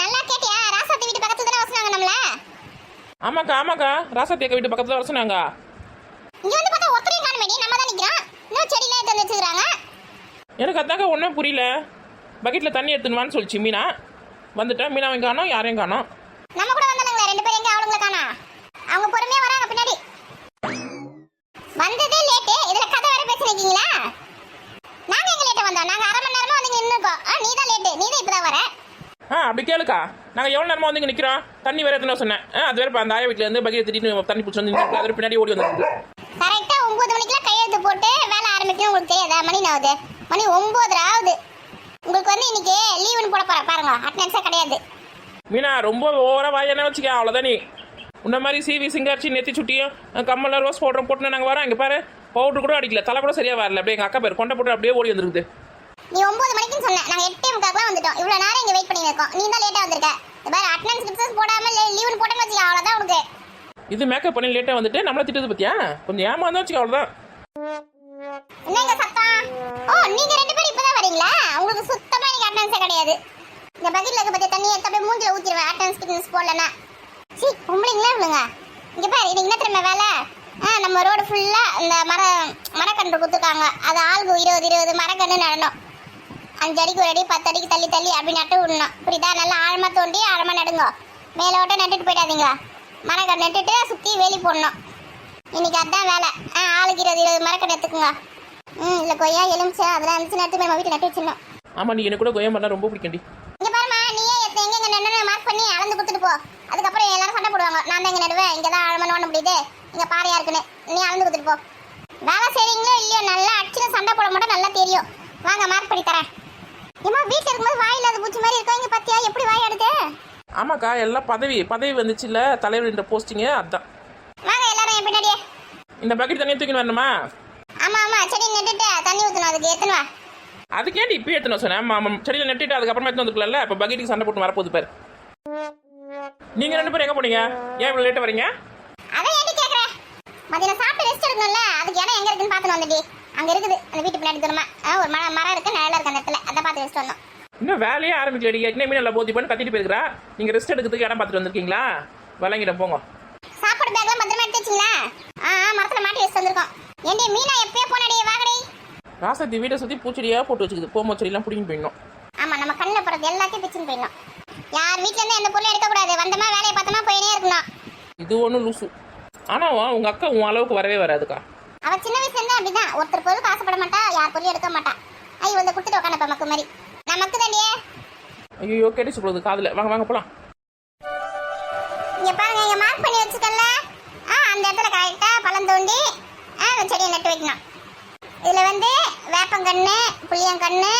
நல்லா கேட்டியா? ராசாத்தி வீட்டு பக்கத்துல தானே வசனாங்க நம்மள? ஆமாக்கா ஆமாக்கா. ராசாத்தி அக்கா வீட்டு பக்கத்தில் வர சொன்னாங்க இங்க வந்து பார்த்தா ஒத்தரையும் காணுமேடி நம்ம தான் நிக்கிறோம். இன்னும் செடியில எடுத்து வந்து வச்சுக்கிறாங்க எனக்கு அதாக்கா ஒன்றும் புரியல. பக்கெட்டில் தண்ணி எடுத்துன்னு சொல்லிச்சு மீனா. வந்துட்டேன் மீனாவையும் காணோம் யாரையும் காணோம். நம்ம கூட வந்தானுங்களே ரெண்டு பேரும்? எங்க அவளுங்களை காணா? அவங்க பொறுமையா வராங்க பின்னாடி. வந்ததே லேட்டு இதுல கதை வேற பேசிருக்கீங்களா நாங்க எங்க லேட்டா வந்தோம்? நாங்க அரை மணி நேரமா வந்து இங்க நின்னுக்கோம் ஆ நீ தான் லேட்டு நீ தான் இப்பதான் வர ஆ அப்படி கேளுக்கா. நாங்கள் எவ்வளோ நேரமாக வந்து இங்கே நிற்கிறோம் தண்ணி வேறு எத்தனை சொன்னேன். ஆ அது வேறு அந்த ஆய வீட்டில் இருந்து பக்கெட் திடீர்னு தண்ணி பிடிச்சி வந்து அது பின்னாடி ஓடி வந்துருக்கு கரெக்டா ஒன்பது மணிக்கெல்லாம் கையெழுத்து போட்டு வேலை ஆரம்பிக்கணும். உங்களுக்கு தெரியாதா. மணி ஆகுது. மணி ஒன்பதரை ஆகுது. உங்களுக்கு வந்து இன்னைக்கு லீவுன்னு போட போற பாருங்க. அட்டனன்ஸே கிடையாது. மீனா ரொம்ப ஓவராக வாயான வச்சுக்க. அவ்வளோதான் நீ. உன்ன மாதிரி சிவி சிங்காச்சி நெத்தி சுட்டியும் கம்மல ரோஸ் பவுடரும் போட்டு நாங்கள் வரோம். இங்கே பாரு. பவுடர் கூட அடிக்கல. தலை கூட சரியாக வரல. அப்படியே எங்கள் அக்கா பேர். கொண்டை போட்டு அப்படியே ஓடி வந்துருக்குது நீ ஒன்பது மணிக்குன்னு சொன்ன நாங்க எட்டே முக்காக்கெல்லாம் வந்துட்டோம். இவ்வளவு நேரம் இங்க வெயிட் பண்ணி இருக்கோம். நீ தான் லேட்டா வந்திருக்க. இந்த மாதிரி அட்டனன்ஸ் கிப்சஸ் போடாம லீவுன்னு போட்டேன்னு வச்சுக்க அவ்வளவுதான் உனக்கு. இது மேக்கப் பண்ணி லேட்டாக வந்துட்டு நம்மளை திட்டுது பத்தியா? கொஞ்சம் ஏமாந்தா வச்சுக்க அவ்வளோதான் என்னங்க சத்தம்? ஓ நீங்க ரெண்டு பேரும் இப்பதான் வரீங்களா உங்களுக்கு சுத்தமா இன்னைக்கு அட்டனன்ஸே கிடையாது. இந்த பக்கெட்ல இருக்க பத்திய தண்ணி எடுத்து அப்படியே மூஞ்சில ஊத்திடுவேன் அட்டனன்ஸ் கிட்டன்ஸ் போடலன்னா. சீ பொம்பளைங்களா இவளுங்க? இங்க பாரு இது என்ன திரும்ப வேலை? நம்ம ரோடு ஃபுல்லா இந்த மர மரக்கன்று குத்துருக்காங்க. அது ஆளுக்கு இருபது இருபது மரக்கன்று நடணும். அஞ்சு அடிக்கு ஒரு அடி பத்து அடிக்கு தள்ளி தள்ளி அப்படி நட்டு விடணும். புரியுதா? நல்லா ஆழமா தோண்டி ஆழமா நடுங்க. மேலோட்ட நட்டுட்டு போயிடாதீங்க மரக்கன்று நட்டுட்டு சுத்தி வேலி போடணும். இன்னைக்கு அதான் வேலை. ஆ ஆளுக்கு இருபது இருபது மரக்கன்று எடுத்துக்குங்க. ம் இல்லை கொய்யா எலுமிச்சை அதெல்லாம் இருந்துச்சு நட்டு நம்ம வீட்டில் நட்டு வச்சிடணும். ஆமாம் நீ எனக்கு கூட கோயம் பண்ண ரொம்ப பிடிக்கண்டி இங்க பாருமா நீயே எத்த எங்க எங்க நடுன்னு மார்க் பண்ணி அளந்து கொடுத்துட்டு போ. அதுக்கப்புறம் எல்லாரும் சண்டை போடுவாங்க. நான் தான் இங்க நடுவேன். இங்க தான் ஆழமா நோண்ட முடியுது. இங்க பாறையா இருக்குன்னு. நீ அளந்து கொடுத்துட்டு போ. வேலை செய்றீங்களோ இல்லையோ நல்லா அடிச்சு சண்டை போட மாட்டோம் நல்லா தெரியும். வாங்க மார்க் பண்ணி தரேன். ஏமா வீட்டுல இருக்கும்போது வாய் இல்லாத பூச்சி மாதிரி இருக்கா? இங்க பாத்தியா? எப்படி வாய் அடுத்து ஆமாக்கா எல்லாம் பதவி பதவி வந்துச்சுல்ல தலைவர் இந்த போஸ்டிங்கு அதான். வாங்க எல்லாரும் என் பின்னாடியே. இந்த பக்கெட் தண்ணியை தூக்கின்னு வரணுமா? ஆமா ஆமா செடி நட்டுட்டு தண்ணி ஊத்தணும் அதுக்கு எத்தனை வா? அதுக்கேண்டி இப்போ எடுத்துன்னு சொன்னேன் ஆமாம் செடியில் நட்டுட்டு அதுக்கப்புறமா எடுத்து வந்துருக்கல இப்போ பக்கெட்டுக்கு சண்டை போட்டு வரப்போகுது பாரு. நீங்கள் ரெண்டு பேரும் எங்கே போனீங்க? ஏன் இவ்வளோ லேட்டாக வரீங்க? அதை ஏன்டி கேக்குற? மதியம் சாப்பிட்டு ரெஸ்ட் எடுக்கணும்ல அதுக்கு இடம் எங்க இருக்குன்னு பார்த்துட்டு வந்துடி அங்க இருக்குது. அந்த வீட்டு பின்னாடி தூரமா. ஒரு மரம் மரம் இருக்கு. நிழல இருக்கு அந்த இடத்துல. அதை பார்த்து ரெஸ்ட் வந்தோம் இன்னும் வேலையே ஆரம்பிக்கலடி. ஏற்கனவே நல்லா போத்தி பண்ணி கத்திட்டு போயிருக்கிறா? நீங்கள் ரெஸ்ட் எடுக்கிறதுக்கு இடம் பார்த்துட்டு வந்திருக்கீங்களா? விளங்கிட்டேன் போங்க. சாப்பாடு பேக்லாம் பத்திரமா எடுத்து வச்சிங்களா? ஆ மரத்துல மாட்டி வச்சு வந்திருக்கோம். ஏண்டி மீனா எப்பயே போனாடி வாகடி? ராசத்தி வீட்டை சுற்றி பூச்செடியாக போட்டு வச்சுக்குது. போமோ செடியெல்லாம் பிடிங்கி போயிடணும். ஆமா நம்ம கண்ணில் போறது எல்லாத்தையும் பிச்சுன்னு போயிடணும். யார் வீட்ல இருந்து எந்த பொருளும் எடுக்கக்கூடாது. வந்தமா வேலையை பார்த்தோமா போயினே இருக்கணும். இது ஒன்றும் லூசு. ஆனால் உங்கள் அக்கா உன் அளவுக்கு வரவே வராதுக்கா. அவ சின்ன வயசுல இருந்து அப்படிதான். ஒருத்தர் பொருள் காசுப்பட மாட்டா யார் பொருளும் எடுக்க மாட்டா. ஐ வந்து கொடுத்துட்டு உட்காந்து மக்கு மாதிரி நமக்கு தாண்டியே. ஐயோ கேட்டுச்சு போகுது காதில். வாங்க வாங்க போகலாம் இங்க பாருங்க இங்க மார்க் பண்ணி வச்சுக்கல ஆ அந்த இடத்துல கரெக்டா பழம் தோண்டி ஆ செடியை நட்டு வைக்கணும். இதுல வந்து வேப்பங்கன்று புளியங்கன்று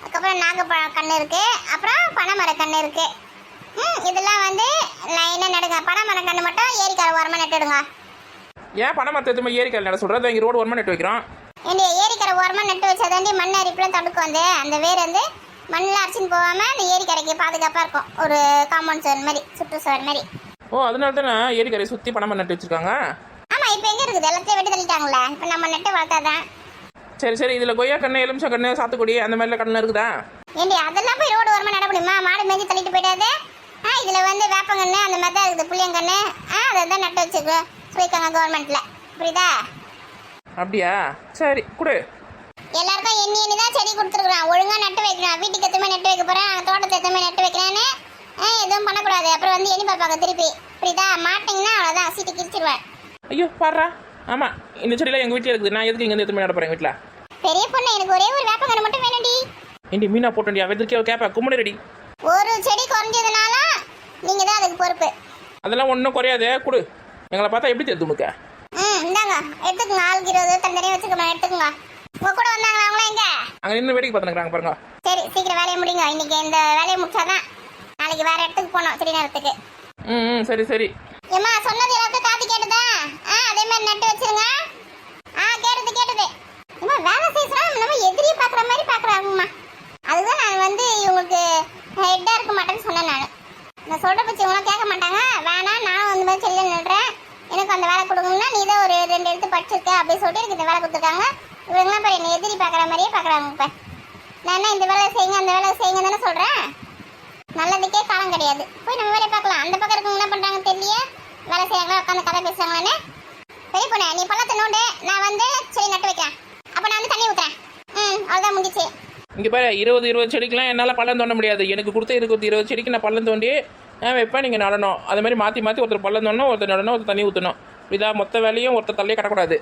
அதுக்கப்புறம் நாகப்பழ கன்று இருக்கு அப்புறம் பனைமர கன்று இருக்கு. ம் இதெல்லாம் வந்து லைனா நடுங்க. பனைமர கன்று மட்டும் ஏரிக்கார ஓரமா நட்டுடுங்க ஏன் பணம் மற்ற எதுவுமே ஏரிக்கல் நட சொல்கிறது இங்கே ரோடு ஒருமா நட்டு வைக்கிறோம். ஏண்டி ஏரிக்கரை ஓரமா நட்டு வச்சாதாண்டி மண் அரிப்புல தடுக்கும் வந்து அந்த வேர் வந்து மண்ணில் அரைச்சின்னு போகாம அந்த ஏரிக்கரைக்கு பாதுகாப்பா இருக்கும். ஒரு காம்பவுண்ட் சுவர் மாதிரி சுற்றுச்சுவர் மாதிரி. ஓ அதனால தானே ஏரிக்கரை சுற்றி பணம் நட்டு வச்சிருக்காங்க? ஆமா இப்போ எங்க இருக்குது? எல்லாத்தையும் வெட்டி தள்ளிட்டாங்களே. இப்போ நம்ம நட்டு வளர்த்தாதான். சரி சரி இதில் கொய்யா கண்ணு எலுமிச்சை கண்ணு சாத்துக்குடி அந்த மாதிரிலாம் கண்ணு இருக்குதா? ஏண்டி அதெல்லாம் போய் ரோடு ஓரமா நட முடியுமா? மாடு மேய்ஞ்சி தள்ளிட்டு போயிடாது. ஆ இதுல வந்து வேப்பங்கன்று அந்த மாதிரி தான் இருக்குது. புளியங்கன்று ஆ அதை தான் நட்டு வச்சிருக்கோம். சொல்லியிருக்காங்க கவர்மெண்ட்ல புரியுதா? அப்படியா? சரி கொடு. எல்லாருக்கும் எண்ணி எண்ணி தான் செடி கொடுத்துருக்குறான். ஒழுங்கா நட்டு வைக்கணும். வீட்டுக்கு எத்தமே நட்டு வைக்க போறேன்? அங்க தோட்டத்தை எத்தமே நட்டு வைக்கிறேன்னு ஆ, எதுவும் பண்ணக்கூடாது. அப்புறம் வந்து எண்ணி பார்ப்பாங்க திருப்பி. புரியுதா? மாட்டிங்கன்னா அவ்வளோதான் சீட்டு கிழிச்சிருவேன். ஐயோ பாடுறா. ஆமாம் இந்த செடியெல்லாம் எங்கள் வீட்டில் இருக்குது. நான் எதுக்கு இங்கே எடுத்து நட போகிறேன் வீட்டில் பெரிய பொண்ணு எனக்கு ஒரே ஒரு வேப்பங்கன்று மட்டும் வேணும்டி. ஏண்டி மீனா போட்டோண்டியா வெதிர்க்கே கேப்பா கும்பிடு ரெடி. ஒரு செடி குறைஞ்சதுனால நீங்க தான் அதுக்கு பொறுப்பு. அதெல்லாம் ஒன்றும் குறையாது. கொடு. எங்களை பார்த்தா எப்படி தெரியுது உனக்கு? ம் இந்தாங்க. எடுத்துக்கோங்க. ஆளுக்கு இருபது தனித்தனியாக வச்சுக்கோங்க. எடுத்துக்கோங்க. உங்க கூட வந்தாங்களா? அவங்களாம் எங்க? அங்கே நின்று வேடிக்கை பார்த்துக்கிறாங்க பாருங்க. சரி சீக்கிரம் வேலையை முடிங்க. இன்னைக்கு இந்த வேலையை முடிச்சாதான் நாளைக்கு வேற இடத்துக்கு போகணும் செடி நேரத்துக்கு. ம் ம் சரி சரி. ஏம்மா சொன்னது எல்லாத்தையும் காத்து கேட்டுதா? ஆ அதே மாதிரி நட்டு வச்சிருங்க. ஆ கேட்டது கேட்டது. ஏம்மா வேலை செய்யறா நம்ம எதிரியை பார்க்குற மாதிரி பார்க்குறாங்கம்மா. அதுதான் நான் வந்து இவங்களுக்கு ஹெட்டாக இருக்க மாட்டேன்னு சொன்னேன் நான். நான் சொல்கிற பட்சம் இவங்களும் கேட்க மாட்டாங்க. வேணாம் நானும் அந்த மாதிரி நடுறேன் எனக்கு அந்த வேலை கொடுங்கன்னா நீ தான் ஒரு ரெண்டு எடுத்து படிச்சிருக்க அப்படின்னு சொல்லிட்டு எனக்கு இந்த வேலை கொடுத்துருக்காங்க. இவங்களாம் பாரு என்னை எதிரி பார்க்குற மாதிரியே பார்க்குறாங்க இப்போ நான் என்ன இந்த வேலை செய்யுங்க அந்த வேலை செய்யுங்க தானே சொல்கிறேன் நல்லதுக்கே காலம் கிடையாது. போய் நம்ம வேலையை பார்க்கலாம். அந்த பக்கம் இருக்கவங்க என்ன பண்ணுறாங்க தெரியல. வேலை செய்யறாங்களா உட்காந்து கதை பேசுறாங்களான்னு? பெரிய பொண்ணு நீ பள்ளத்தை நோண்டு நான் வந்து செடி நட்டு வைக்கிறேன். அப்போ நான் வந்து தண்ணி ஊற்றுறேன் ம் அவ்வளோதான் முடிஞ்சிச்சு இங்கே பாரு இருபது இருபது செடிக்கெலாம் என்னால் பள்ளம் தோண்ட முடியாது. எனக்கு கொடுத்த இருபது இருபது செடிக்கு நான் பள்ளம் தோண்டி நான் வைப்பேன் நீங்கள் நடணும். அது மாதிரி மாற்றி மாற்றி ஒருத்தர் பள்ளம் தோண்டணும் ஒருத்தர் நடணும் ஒருத்தர் தண்ணி ஊற்றணும் இதாக மொத்த வேலையும் ஒருத்தர் தள்ளியே கிடக்கூடாது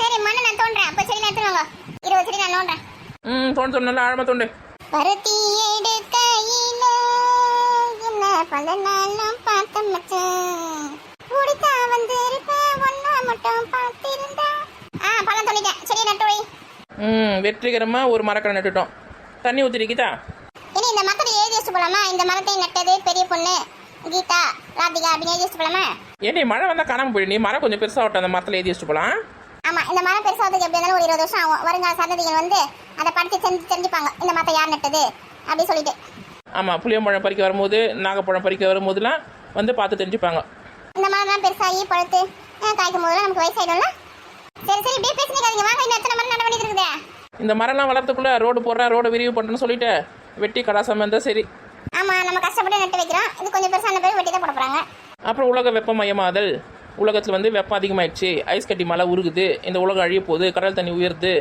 சரி மண்ணை நான் தோன்றேன் அப்ப செடி நட்டு வாங்க. இருபது செடி நான் நோண்டுறேன். ம் தோண்டு தோண்டு நல்லா ஆழமாக தோண்டு. பருத்தி எடுக்கையில என்ன பல நாளும் பார்த்த மச்சான் குடித்தா வந்திருப்பேன் ஒன்னா மட்டும் பார்த்திருந்தா. ஆ பழம் தோண்டிட்டேன். செடி நட்டு வை. ம் வெற்றிகரமாக ஒரு மரக்கடை நட்டுட்டோம். தண்ணி ஊற்றிருக்கிதா இந்த மரத்தை எழுதி வச்சுட்டு போலாமா? இந்த மரத்தை நட்டது பெரிய பொண்ணு கீதா ராதிகா அப்படின்னு எழுதி வச்சுட்டு போலாமா? ஏன்டி மழை வந்தால் காணாமல் போயிடு நீ மரம் கொஞ்சம் பெருசாகட்டும் அந்த மரத்தில் ஏற்றி வச்சுட்டு போகலாம் ஆமா இந்த மரம் பெருசாகிறதுக்கு எப்படி இருந்தாலும் ஒரு இருபது வருஷம் ஆகும். வருங்கால சந்ததிகள் வந்து அதை படிச்சு தெரிஞ்சு தெரிஞ்சுப்பாங்க. இந்த மரத்தை யார் நட்டது? அப்படி சொல்லிட்டு. ஆமாம் புளியம்பழம் பறிக்க வரும்போது நாகப்பழம் பறிக்க வரும்போதெல்லாம் வந்து பார்த்து தெரிஞ்சுப்பாங்க. இந்த மரம்லாம் பெருசாகி பழுத்து காய்க்கும் போதெல்லாம் நமக்கு வயசாயிடும்ல? சரி சரி இப்படியே பேசினீங்க வாங்க இன்னும் எத்தனை மரம் நட வேண்டியது இருக்குதே? இந்த மரம்லாம் வளர்த்துக்குள்ளே ரோடு போடுறேன் ரோடு விரிவு பண்ணுறேன்னு சொல்லிட்டு. வெட்டி கடாசாம இருந்தால் சரி. ஆமா நம்ம கஷ்டப்பட்டு நட்டு வைக்கிறோம். இது கொஞ்சம் பெருசான பேர் வெட்டி தான் போட போறாங்க. அப்புறம் உலக வெப்பமயமாதல். உலகத்தில் வந்து வெப்பம் அதிகமாயிடுச்சு. ஐஸ் கட்டி மழை உருகுது. இந்த உலகம் அழிய போகுது. கடல் தண்ணி உயருது.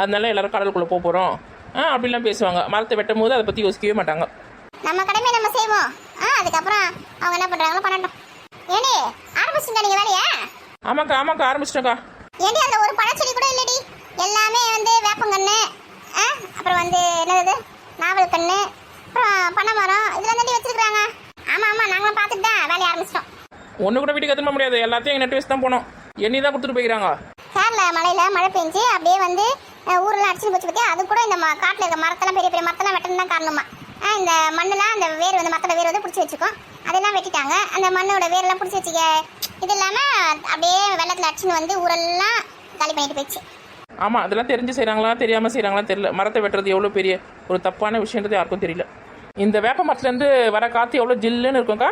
அதனால எல்லாரும் கடலுக்குள்ளே போக போகிறோம் ஆ அப்படிலாம் பேசுவாங்க. மரத்தை வெட்டும் போது அதை பற்றி யோசிக்கவே மாட்டாங்க. நம்ம கடமை நம்ம செய்வோம். ஆ அதுக்கப்புறம் அவங்க என்ன பண்றாங்களோ பண்ணட்டும். ஏடி ஆரம்பிச்சுட்டா நீங்க வேலையா? ஆமாக்கா ஆமாக்கா ஆரம்பிச்சிட்டோக்கா ஏடி அந்த ஒரு பழச்செடி கூட இல்லடி. எல்லாமே வந்து வேப்பங்கன்று அப்புறம் வந்து என்னது நாவல் கன்று அப்புறம் பனை மரம் இதெல்லாம் தாண்டி வச்சிருக்காங்க ஆமா ஆமா நாங்களும் பார்த்துட்டு தான் வேலையை ஆரம்பிச்சிட்டோம். ஒன்று கூட வீட்டுக்கு திரும்ப முடியாது. எல்லாத்தையும் எங்கள் நெட்டு வச்சு தான் போனோம். எண்ணி தான் கொடுத்துட்டு போய்க்கிறாங்க. கேரள மலையில மழை பெஞ்சு அப்படியே வந்து அஹ், ஊரெல்லாம் அடிச்சுன்னு போச்சு பத்தியா? அது கூட இந்த காட்டுல இருக்க மரத்தெல்லாம் பெரிய பெரிய மரத்தெல்லாம் வெட்டணும் தான் காரணமா. ஆ, இந்த மண்ணெல்லாம் அந்த வேர் வந்து மரத்தோட வேர் வந்து பிடிச்சி வச்சுக்கோம் அதெல்லாம் வெட்டிட்டாங்க. அந்த மண்ணோட வேர்லாம் பிடிச்சி வச்சுக்க இது இல்லாம அப்படியே வெள்ளத்துல அடிச்சுன்னு வந்து ஊரெல்லாம் காலி பண்ணிட்டு போயிடுச்சு. ஆமாம் அதெல்லாம் தெரிஞ்சு செய்கிறாங்களா தெரியாமல் செய்கிறாங்களா தெரியல. மரத்தை வெட்டுறது எவ்வளோ பெரிய ஒரு தப்பான விஷயன்றது யாருக்கும் தெரியல. இந்த வேப்ப மரத்துலேருந்து வர காற்று எவ்வளோ ஜில்லுன்னு இருக்கும்க்கா?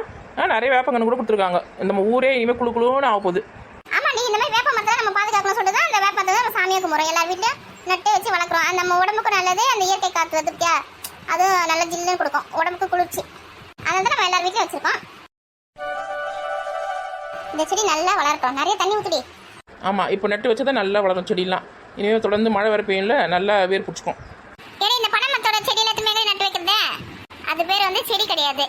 நிறைய வேப்பங்கன்று கூட கொடுத்துருக்காங்க. நம்ம ஊரே இனிமேல் குளு குளுன்னு ஆக போகுது. ஆமா நீ இந்த மாதிரி வேப்ப மரத்தை நம்ம பாதுகாக்கணும் சொல்லிட்டு அந்த வேப்பத்தை தான் நம்ம சாமியை கும்பிடுறோம். எல்லார் வீட்லயும் நட்டு வச்சு வளர்க்குறோம். அது நம்ம உடம்புக்கு நல்லது அந்த இயற்கை காற்று வந்து பத்தியா அதுவும் நல்ல ஜில்லுன்னு கொடுக்கும். உடம்புக்கு குளிர்ச்சி. அதனால தான் நம்ம எல்லார் வீட்லயும் வச்சிருக்கோம். இந்த செடி நல்லா வளர்க்கணும். நிறைய தண்ணி ஊத்துடி. ஆமாம் இப்போ நட்டு வச்சா தான் நல்லா வளரும் செடியெல்லாம். இனிமேல் தொடர்ந்து மழை வர பெய்யும்ல நல்லா வேர் பிடிச்சிக்கும். இந்த பனமரத்தோட செடியில எத்தனை நட்டு வைக்கிறதே? அது பேர் வந்து செடி கிடையாது.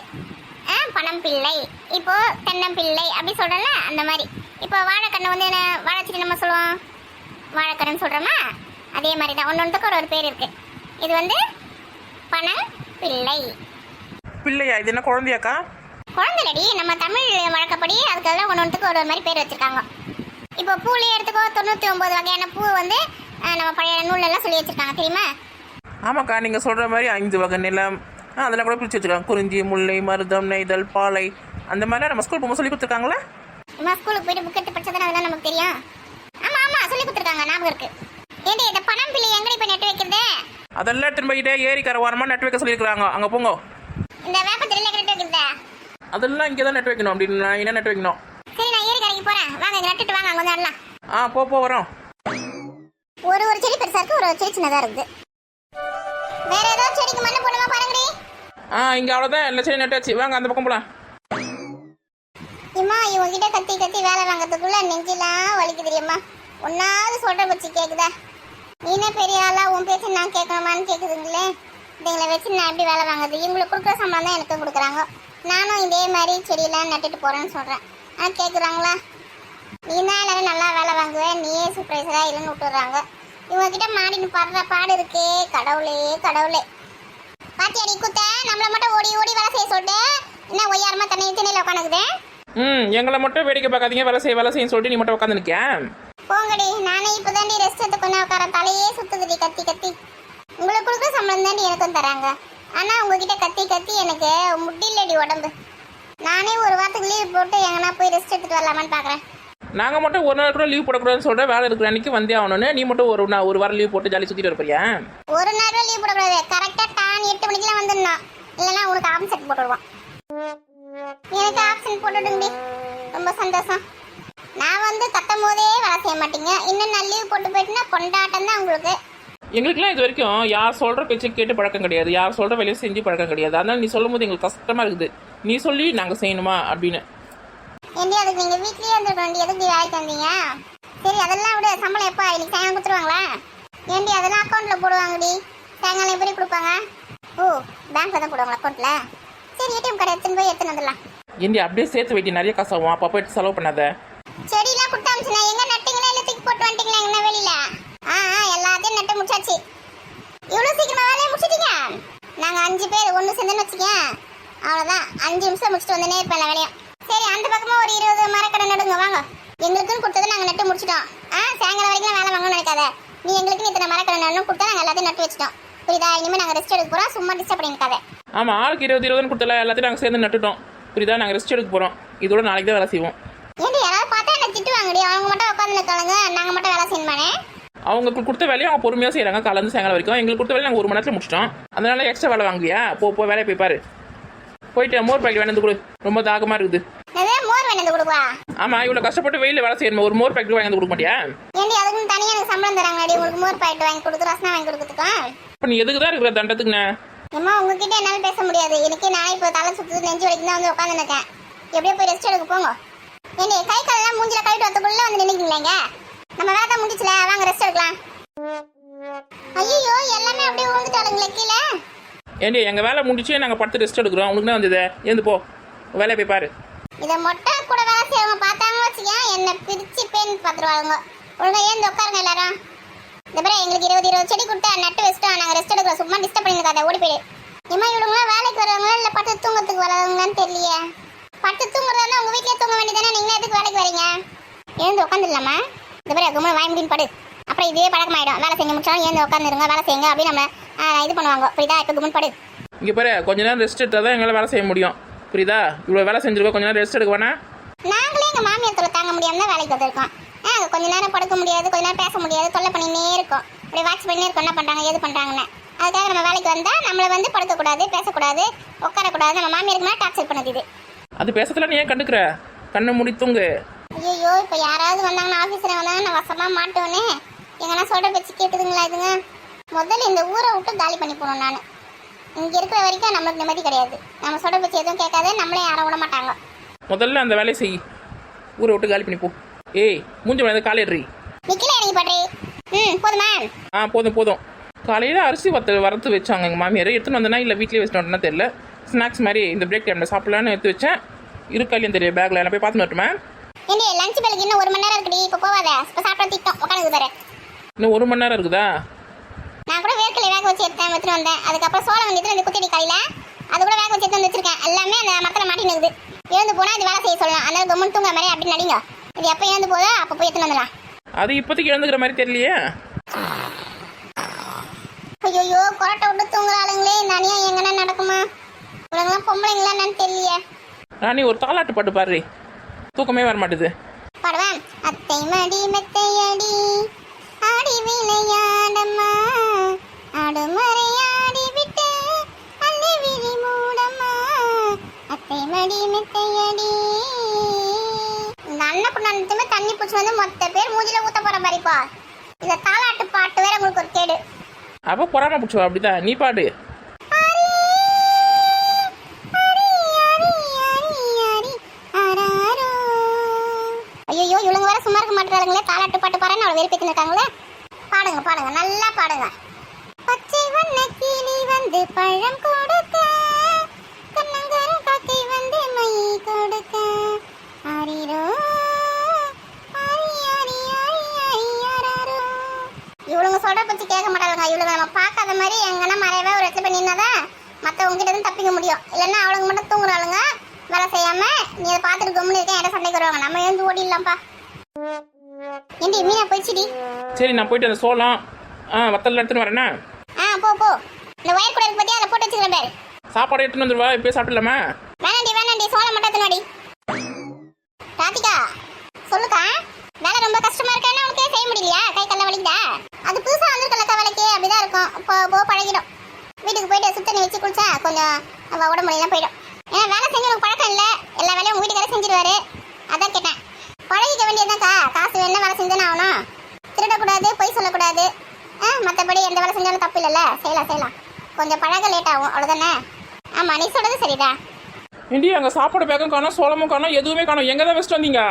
ஆ, பனம் பிள்ளை. இப்போ தென்னம்பிள்ளை அப்படி சொல்றோம்ல அந்த மாதிரி. இப்போ வாழைக்கண்ணு வந்து என்ன வாழைச்செடி நம்ம சொல்லுவோம்? வாழைக்கண்ணுன்னு சொல்றோமா? அதே மாதிரி தான். ஒன்னொன்றுக்கு ஒரு ஒரு பேர் இருக்கு. இது வந்து பனம் பிள்ளை. பிள்ளையா? இது என்ன குழந்தையாக்கா? குழந்தைலடி நம்ம தமிழ் வழக்கப்படி அதுக்கெல்லாம் ஒன்னொன்றுக்கு ஒரு ஒரு மாதிரி பேர் வச்சிருக்காங்க. இப்போ பூலேயே எடுத்துக்கோ தொண்ணூற்றி ஒன்பது வகையான பூ வந்து நம்ம பழைய நூலெல்லாம் சொல்லி வச்சிருக்காங்க தெரியுமா? ஆமாக்கா நீங்கள் சொல்கிற மாதிரி ஐந்து வகை நிலம் அதெல்லாம் கூட பிரித்து வச்சுருக்காங்க. குறிஞ்சி முல்லை மருதம் நெய்தல் பாலை அந்த மாதிரிலாம் நம்ம ஸ்கூல் போகும்போது சொல்லி கொடுத்துருக்காங்களே? அம்மா ஸ்கூலுக்கு போயிட்டு புக் எடுத்து படிச்சதானே அதெல்லாம் நமக்கு தெரியும்? ஆமா ஆமா சொல்லி கொடுத்துருக்காங்க ஞாபகம் இருக்கு. ஏடி இந்த பணம் பிள்ளை எங்கடி போய் நட்டு வைக்கிறது? அதெல்லாம் போயிட்டே ஏரிக்கரை ஓரமாக நட்டு வைக்க சொல்லியிருக்காங்க அங்கே போங்க. இந்த வேப்பத்திரில எங்க நட்டு வைக்கிறது? அதெல்லாம் இங்கே தான் நட்டு வைக்கணும். அப்படின்னு என்ன நட்டு வைக்கணும் சரி நான் ஏரி கரைக்கு போறேன் வாங்க இங்க நட்டுட்டு வாங்க அங்க வந்து ஆ போ போ வரோம். ஒரு ஒரு செடி பெருசா இருக்கு ஒரு ஒரு செடி சின்னதா இருக்குது. வேற ஏதோ செடிக்கு மண்ணு போடுமா பாருங்கடி? ஆ இங்கே அவ்வளோதான் எல்லா செடி நட்டாச்சு. வாங்க அந்த பக்கம் போகலாம் இம்மா இவங்க கிட்ட கத்தி கத்தி வேலை வாங்குறதுக்குள்ள நெஞ்செல்லாம் வலிக்குது தெரியுமா? ஒன்னாவது சொல்ற பச்சி கேக்குதா? நீனே பெரிய ஆளா உன் பேச்சு நான் கேட்கணுமான்னு கேக்குதுங்களே. இதுங்களை வச்சு நான் எப்படி வேலை வாங்குறது? இவங்களுக்கு கொடுக்குற சம்பளம் தான் எனக்கு கொடுக்குறாங்க. நானும் இதே மாதிரி செடியெல்லாம் நட்டுட்டு போறேன்னு சொல்றேன். ஆ கேக்குறாங்களா? நீ தான் நல்லா வேலை வாங்குவ நீயே சூப்பர்வைசரா இல்லைன்னு விட்டுறாங்க இவங்க கிட்ட மாடின்னு படுற பாடு இருக்கே. கடவுளே கடவுளே. பாத்தியாடி குத்த? நம்மள மட்டும் ஓடி ஓடி வேலை செய்ய சொல்லிட்டு என்ன ஒய்யாரமா தண்ணி திணையில உட்காந்துக்குதே ம் எங்களை மட்டும் வேடிக்கை பார்க்காதீங்க. வேலை செய்ய வேலை செய்யன்னு சொல்லிட்டு நீ மட்டும் உட்காந்து நிற்கேன் போங்கடி நானே இப்பதாண்டி ரெஸ்ட் எடுத்து கொஞ்சம் உட்கார தலையே சுத்துதுடி கத்தி கத்தி. உங்களுக்கு கொடுக்குற சம்பளம் தாண்டி எனக்கும் தராங்க. ஆனா உங்ககிட்ட கத்தி கத்தி எனக்கு முடியலடி உடம்பு. நானே ஒரு வாரத்துக்கு லீவ் போட்டு எங்கன்னா போய் ரெஸ்ட் எடுத்துட்டு வரலாமான்னு பாக்குறேன். நாங்கள் மட்டும் ஒரு நாள் கூட லீவ் போடக்கூடாதுன்னு சொல்கிற வேலை இருக்கிற அன்னைக்கு வந்தே ஆகணும்னு. நீ மட்டும் ஒரு நாள் ஒரு வாரம் லீவ் போட்டு ஜாலி சுற்றிட்டு இருப்பியா ஒரு நாள் லீவ் போடக்கூடாது. கரெக்டா டான் எட்டு மணிக்கெல்லாம் வந்துடணும் இல்லைன்னா உனக்கு ஆப்சென்ட் போட்டுடுவான் எனக்கு ஆப்சென்ட் போட்டுடுங்கடி ரொம்ப சந்தோஷம். நான் வந்து கத்தும் போதே வேலை செய்ய மாட்டீங்க. இன்னும் நான் லீவ் போட்டு போயிட்டுனா கொண்டாட்டம் தான் உங்களுக்கு. எங்களுக்குலாம் இது வரைக்கும் யார் சொல்கிற பேச்சை கேட்டு பழக்கம் கிடையாது. யார் சொல்கிற வேலையை செஞ்சு பழக்கம் கிடையாது. அதனால நீ சொல்லும் போது எங்களுக்கு கஷ்டமாக இருக்குது. நீ சொல்லி நாங்கள் செய்யணுமா அப்படின்னு. ஏண்டி அதுக்கு நீங்க வீட்லயே இருந்திருக்க வேண்டிய எதுக்கு வேலைக்கு வந்தீங்க? சரி அதெல்லாம் விட. சம்பளம் எப்போ இன்னைக்கு சாயங்காலம் கொடுத்துருவாங்களா ஏண்டி அதெல்லாம் அக்கௌண்ட்ல போடுவாங்கடி. சாயங்காலம் எப்படி கொடுப்பாங்க? ஓ பேங்க்ல தான் போடுவாங்களா அக்கௌண்ட்ல சரி ஏடிஎம் கார்டு எடுத்துன்னு போய் எடுத்துன்னு வந்துடலாம். ஏண்டி அப்படியே சேர்த்து வைட்டி நிறைய காசு ஆகும். அப்போ போயிட்டு செலவு பண்ணாத. செடியெல்லாம் கொடுத்தாச்சுனா எங்க நட்டீங்களா? இல்ல தூக்கி போட்டு வந்துட்டீங்களா எங்க வெளியில? ஆ ஆ, எல்லாத்தையும் நட்டு முடிச்சாச்சு. இவ்வளவு சீக்கிரமா வேலையை முடிச்சிட்டீங்க? நாங்க அஞ்சு பேர் ஒண்ணு சேர்ந்துன்னு வச்சுக்கேன் அவ்வளவுதான். அஞ்சு நிமிஷம் முடிச்சுட்டு வந்தனே இருப்பேன் எல்லா வேலையும். சரி அந்த பக்கமா ஒரு இருபது மரக்கடை நடுங்க வாங்க. எங்களுக்குன்னு கொடுத்ததை நாங்க நட்டு முடிச்சிட்டோம். ஆ சாயங்காலம் வரைக்கும் வேலை வாங்கணும்னு நினைக்காத. நீ எங்களுக்கு இத்தனை மரக்கடை நடணும் கொடுத்தா நாங்க எல்லாத்தையும் நட்டு வச்சிட்டோம். புரியுதா? இனிமே நாங்க ரெஸ்ட் எடுக்க போறோம். சும்மா டிஸ்டர்ப் பண்ணிருக்காத ஆமாம் ஆளுக்கு இருபது இருபதுன்னு கொடுத்தல எல்லாத்தையும் நாங்கள் சேர்ந்து நட்டுட்டோம். புரியுதா? நாங்கள் ரெஸ்ட் எடுக்க போகிறோம் இதோட நாளைக்கு தான் வேலை செய்வோம். ஏன்டி யாராவது பார்த்தா என்ன திட்டுவாங்கடி அவங்க மட்டும் உட்காந்து நிற்காளுங்க நாங்க மட்டும் வேலை செய்யணுமானே? அவங்களுக்கு கொடுத்த வேலையை அவங்க பொறுமையாக செய்கிறாங்க காலேருந்து சாயங்காலம் வரைக்கும். எங்களுக்கு கொடுத்த வேலையை நாங்கள் ஒரு மணி நேரத்தில் முடிச்சிட்டோம். அதனால எக்ஸ்ட்ரா வேலை வாங்குவியா? போ போ வேலையை போய் பாரு. போயிட்டு மோர் பாக்கெட் வேணந்து கொடு. ரொம்ப தாகமாக இருக்குது. நிறைய மோர் வேணும் கொடுப்பா ஆமாம் இவ்வளோ கஷ்டப்பட்டு வெயிலில் வேலை செய்யணும் ஒரு மோர் பாக்கெட் வாங்கி கொடுக்க மாட்டியா? ஏண்டி அதுக்குன்னு தனியா எனக்கு சம்பளம் தராங்கடி உங்களுக்கு மோர் பாக்கெட் வாங்கி கொடுத்து ரசனா வாங்கி கொடுத்துருக்கோம் இப்போ நீ எதுக்கு தான் இருக்கிற தண்டத்துக்குண்ணே அம்மா உங்ககிட்ட என்னால பேச முடியாது. எனக்கு நான் இப்போ தலை சுத்துது நெஞ்சு வலிக்கு தான் வந்து உட்காந்துருக்கேன் எப்படியோ போய் ரெஸ்ட் எடுக்க போங்க. ஏண்டி கை காலெல்லாம் மூஞ்சில கழுவிட்டு வரதுக்குள்ள வந்து நினைக்கிறீங்க நம்ம வேலை தான் முடிச்சுல வாங்க ரெஸ்ட் எடுக்கலாம். ஐயோ எல்லாமே அப்படியே விழுந்துட்டாளுங்களே கீழே. ஏண்டி எங்கள் வேலை முடிச்சு நாங்கள் படுத்து ரெஸ்ட் எடுக்கிறோம். உனக்கு தான் வந்தது? எழுந்து போ. வேலையை போய் பாரு. இதை மொட்டை கூட வேலை செய்யறவங்க பார்த்தாங்க வச்சுக்கேன் என்னை பிரித்து பேன் பார்த்துருவாங்க ஒழுங்கா ஏந்து உட்காருங்க எல்லாரும். இந்த பிறகு எங்களுக்கு இருபது இருபது செடி கொடுத்தா நட்டு வச்சுட்டோம். நாங்கள் ரெஸ்ட் எடுக்கிறோம். சும்மா டிஸ்டர்ப் பண்ணிருக்காத ஓடி போயிடு. இம்மா இவளுங்களாம் வேலைக்கு வரவங்களா இல்லை பட்டு தூங்கத்துக்கு வரவங்களான்னு தெரியலையே. பட்டு தூங்குறதா உங்கள் வீட்டில் தூங்க வேண்டியதானே நீங்களே எதுக்கு வேலைக்கு வரீங்க? எழுந்து உட்காந்துடலாமா? இந்த பிறகு கும்பல் வாய் முடின்னு படு. அப்புறம் இதே பழக்கமாயிடும். வேலை செய்ய முடிச்சாலும் ஏன் உட்காந்துருங்க வேலை செய்யுங்க அப்படின்னு நம்ம இது பண்ணுவாங்க. புரியுதா? இப்போ கும்பல் படு. இங்கே பாரு கொஞ்ச நேரம் ரெஸ்ட் எடுத்தால் தான் எங்களால் வேலை செய்ய முடியும். புரியுதா? இவ்வளோ வேலை செஞ்சிருக்கோம் கொஞ்ச நேரம் ரெஸ்ட் எடுக்க வேணா நாங்களே எங்க மாமியார் தொல்லை தாங்க முடியாம தான் வேலைக்கு வந்திருக்கோம். ஆ, கொஞ்ச நேரம் படுக்க முடியாது கொஞ்ச நேரம் பேச முடியாது தொல்லை பண்ணினே இருக்கும். அப்படியே வாட்ச் பண்ணினே இருக்கும் என்ன பண்றாங்க ஏது பண்றாங்கன்னு. அதுக்காக நம்ம வேலைக்கு வந்தா நம்மள வந்து படுக்கக்கூடாது பேசக்கூடாது உட்காரக்கூடாது நம்ம மாமியாருக்கு மேலே டார்ச்சர் பண்ணுது இது. அது பேசத்துல நீ ஏன் கண்டுக்கிற? கண்ணை மூடி தூங்கு. ஐயோ இப்போ யாராவது வந்தாங்கன்னா ஆஃபீஸில் வந்தாங்கன்னா நான் வசமா மாட்டோனே எங்கன்னா சொல்ற பேச்சு கேட்டுதுங்களா இதுங்க? முதல்ல இந்த ஊரை விட்டு காலி பண்ணி போகணும் நான். இங்கே இருக்கிற வரைக்கும் நம்மளுக்கு நிம்மதி கிடையாது. நம்ம சொல்ற பேச்சு எதுவும் கேட்காது நம்மளே யாரும் விட மாட்டாங்க. முதல்ல அந்த வேலையை செய். ஊரை விட்டு காலி பண்ணி போ. ஏய் மூஞ்சி வந்து காலையிடுறி நிக்கல இறங்கி பாட்ரி ம் போதுமா? ஆ போதும் போதும். காலையில் அரிசி வத்த வறுத்து வச்சாங்க எங்கள் மாமியார். எடுத்துன்னு வந்தேனா இல்லை வீட்லேயே வச்சுட்டு வந்தேன்னா தெரியல. ஸ்நாக்ஸ் மாதிரி இந்த பிரேக் டைமில் சாப்பிடலான்னு எடுத்து வச்சேன். இருக்கா இல்லையும் தெரியும் பேக்கில் எல்லாம் போய் பார்த்துன்னு வரட்டுமா? ஏண்டி லஞ்ச் பெலுக்கு இன்னும் ஒரு மணி நேரம் இருக்குடி. இப்போ போவாத இப்போ சாப்பிட திட்டம். உட்காந்து பாரு. இன்னும் ஒரு மணி நேரம் இருக்குதா? நான் கூட வேர்க்கலை வேக வச்சு எடுத்தேன் எடுத்துட்டு வந்தேன். அதுக்கப்புறம் சோளம் வந்து இந்த குத்தடி காயில அது கூட வேக வச்சு எடுத்து வந்து வச்சிருக்கேன். எல்லாமே அந்த மரத்தில் மாட்டின்னு இருக்குது எழுந்து போனால் இது வேலை செய்ய சொல்லலாம். அதனால கம்முன்னு தூங்குற மாதிரி அப்படி நடிங்க இது எப்போ எழுந்து போதோ அப்போ போய் எடுத்துன்னு வந்துடலாம். அது இப்போதைக்கு எழுந்துக்கிற மாதிரி தெரியலையே. ஐயோ கொரட்டை விட்டு தூங்குற ஆளுங்களே இந்த அநியாயம் எங்கன்னா நடக்குமா? இவங்கெல்லாம் பொம்பளைங்களா என்னன்னு தெரியலையே. ராணி ஒரு தாலாட்டு பாட்டு பாரு தூக்கமே வர மாட்டுது. பாடுவேன். அத்தை மடி மெத்தையடி ஆடி விளையாடம்மா. ஆடுமறையாடி விட்டு அள்ளி விழி மூடம்மா. அத்தை மடி மெத்தையடி. இந்த அன்னப்புண்ணத்துமே தண்ணி பூச்சி வந்து மொத்த பேர் மூஞ்சில ஊத்த போற மாதிரிப்பா இந்த தாலாட்டு பாட்டு வேற உங்களுக்கு ஒரு கேடு. அப்போ பொறாம பிடிச்சவா அப்படிதான். நீ பாடு. ஐயோ இவளுங்க வேற சும்மா இருக்க மாட்டாங்களே தாலாட்டு பாட்டு பாருன்னு அவளை வெறுப்பேத்தி இருக்காங்களே. நின்னாதான் மற்றவங்க கிட்ட இருந்து தப்பிக்க முடியும். இல்லைன்னா அவளுங்க மட்டும் தூங்குறாளுங்க. வேலை செய்யாம நீ அதை பார்த்துட்டு கம்முன்னு இருக்கேன் என்கிட்ட சண்டைக்கு வருவாங்க. நம்ம எழுந்து ஓடிடலாம்ப்பா ஏண்டி மீனா போயிடுச்சுடி. சரி நான் போயிட்டு அந்த சோளம் ஆ வத்தல் எடுத்துன்னு வரேன்னா? ஆ போ போ. இந்த ஒயர் கூட இருக்கு பத்தியா? அதை போட்டு வச்சுக்கிறேன் பேர். சாப்பாடு எடுத்துன்னு வந்துடுவா இப்போ சாப்பிடலாமா? வேணாண்டி வேணாண்டி. சோளம் மட்டும் எத்தனாடி ராதிகா சொல்லுக்கா. வேலை ரொம்ப கஷ்டமா இருக்கா உனக்கே செய்ய முடியலையா? கை கல்ல வலிக்குதா? அது புதுசா வந்திருக்கலக்கா வேலைக்கு. அப்படிதான் இருக்கும். போ போ பழகிடும். வீட்டுக்கு போயிட்டு சுத்தண்ணி வச்சு குளிச்சா கொஞ்சம் நம்ம உடம்பு முடியலாம் போயிடும். ஏன்னா வேலை செஞ்சு உனக்கு பழக்கம் இல்லை. எல்லா வேலையும் உங்கள் வீட்டுக்காரே செஞ்சிருவாரு. அதான் கேட்டேன். பழகிக்க வேண்டியதுதான்க்கா. காசு வேணா வேலை செஞ்சுதானே ஆகணும். திருடக்கூடாது பொய் சொல்லக்கூடாது. ஆ மற்றபடி எந்த வேலை செஞ்சாலும் தப்பு இல்லைல்ல. செய்யலாம் செய்யலாம். கொஞ்சம் பழக லேட் ஆகும். அவ்வளோதானே ஆமாம் நீ சொல்கிறது சரிடா ஏண்டி அங்கே சாப்பாடு பேக்கம் காணும் சோளமும் காணும் எதுவுமே காணும். எங்கே தான் வச்சுட்டு வந்தீங்க?